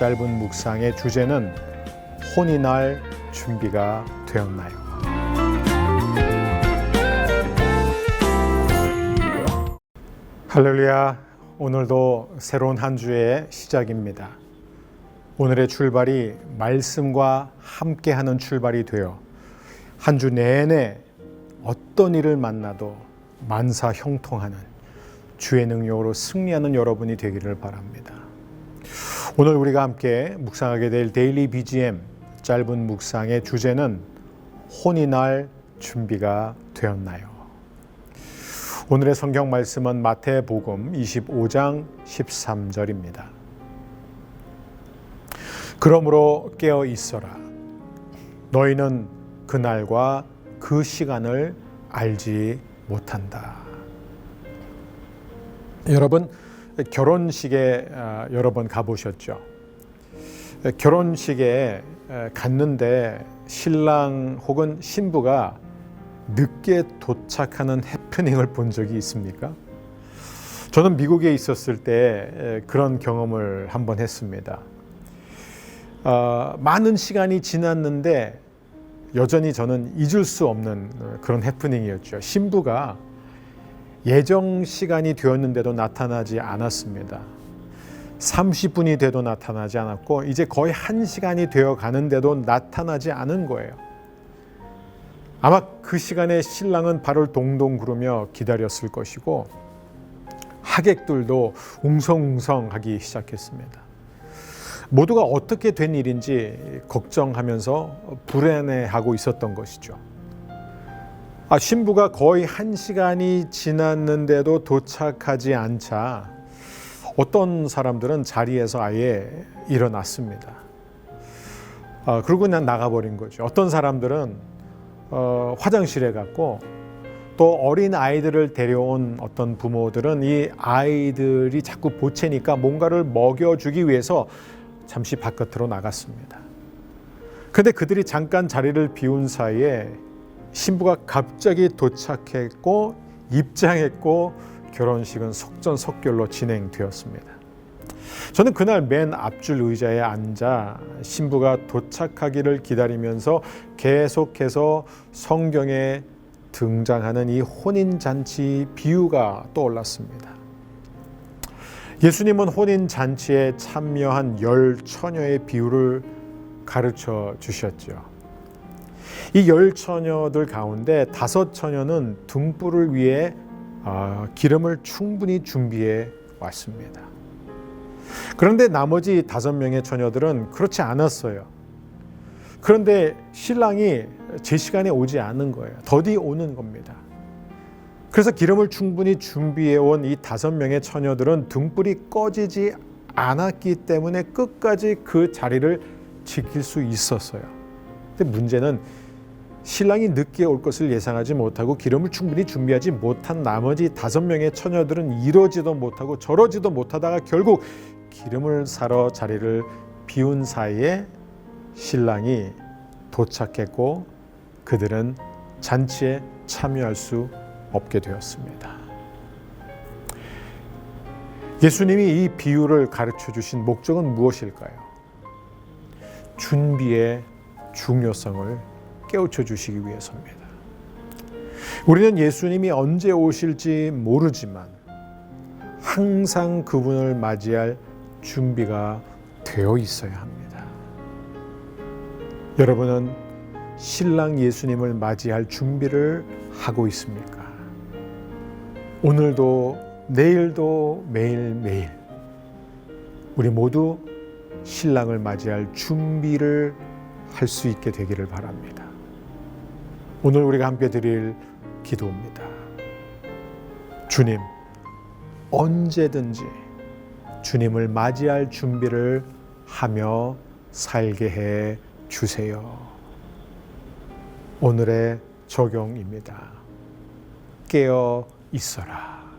짧은 묵상의 주제는 혼이 날 준비가 되었나요? 할렐루야. 오늘도 새로운 한 주의 시작입니다. 오늘의 출발이 말씀과 함께하는 출발이 되어 한 주 내내 어떤 일을 만나도 만사 형통하는 주의 능력으로 승리하는 여러분이 되기를 바랍니다. 오늘 우리가 함께 묵상하게 될 데일리 BGM 짧은 묵상의 주제는 혼이 날 준비가 되었나요? 오늘의 성경 말씀은 마태복음 25장 13절입니다. 그러므로 깨어 있어라. 너희는 그날과 그 시간을 알지 못한다. 여러분 결혼식에 아, 여러 번 가보셨죠? 결혼식에 갔는데 신랑 혹은 신부가 늦게 도착하는 해프닝을 본 적이 있습니까? 저는 미국에 있었을 때 그런 경험을 한번 했습니다. 어, 많은 시간이 지났는데 여전히 저는 잊을 수 없는 그런 해프닝이었죠. 신부가 예정 시간이 되었는데도 나타나지 않았습니다. 30분이 돼도 나타나지 않았고 이제 거의 1시간이 되어 가는데도 나타나지 않은 거예요. 아마 그 시간에 신랑은 발을 동동 구르며 기다렸을 것이고 하객들도 웅성웅성하기 시작했습니다. 모두가 어떻게 된 일인지 걱정하면서 불안해하고 있었던 것이죠. 아, 신부가 거의 한 시간이 지났는데도 도착하지 않자 어떤 사람들은 자리에서 아예 일어났습니다. 아, 그리고 그냥 나가버린 거죠. 어떤 사람들은 어, 화장실에 갔고 또 어린 아이들을 데려온 어떤 부모들은 이 아이들이 자꾸 보채니까 뭔가를 먹여주기 위해서 잠시 바깥으로 나갔습니다. 근데 그들이 잠깐 자리를 비운 사이에 신부가 갑자기 도착했고 입장했고 결혼식은 속전속결로 진행되었습니다. 저는 그날 맨 앞줄 의자에 앉아 신부가 도착하기를 기다리면서 계속해서 성경에 등장하는 이 혼인잔치 비유가 떠올랐습니다. 예수님은 혼인잔치에 참여한 열 처녀의 비유를 가르쳐 주셨죠. 이 열 처녀들 가운데 다섯 처녀는 등불을 위해 아, 기름을 충분히 준비해 왔습니다. 그런데 나머지 다섯 명의 처녀들은 그렇지 않았어요. 그런데 신랑이 제 시간에 오지 않은 거예요. 더디 오는 겁니다. 그래서 기름을 충분히 준비해 온 이 다섯 명의 처녀들은 등불이 꺼지지 않았기 때문에 끝까지 그 자리를 지킬 수 있었어요. 근데 문제는 신랑이 늦게 올 것을 예상하지 못하고 기름을 충분히 준비하지 못한 나머지 다섯 명의 처녀들은 이러지도 못하고 저러지도 못하다가 결국 기름을 사러 자리를 비운 사이에 신랑이 도착했고 그들은 잔치에 참여할 수 없게 되었습니다. 예수님이 이 비유를 가르쳐 주신 목적은 무엇일까요? 준비의 중요성을 깨우쳐 주시기 위해서입니다. 우리는 예수님이 언제 오실지 모르지만 항상 그분을 맞이할 준비가 되어 있어야 합니다. 여러분은 신랑 예수님을 맞이할 준비를 하고 있습니까? 오늘도 내일도 매일매일 우리 모두 신랑을 맞이할 준비를 할 수 있게 되기를 바랍니다. 오늘 우리가 함께 드릴 기도입니다. 주님, 언제든지 주님을 맞이할 준비를 하며 살게 해 주세요. 오늘의 적용입니다. 깨어 있어라.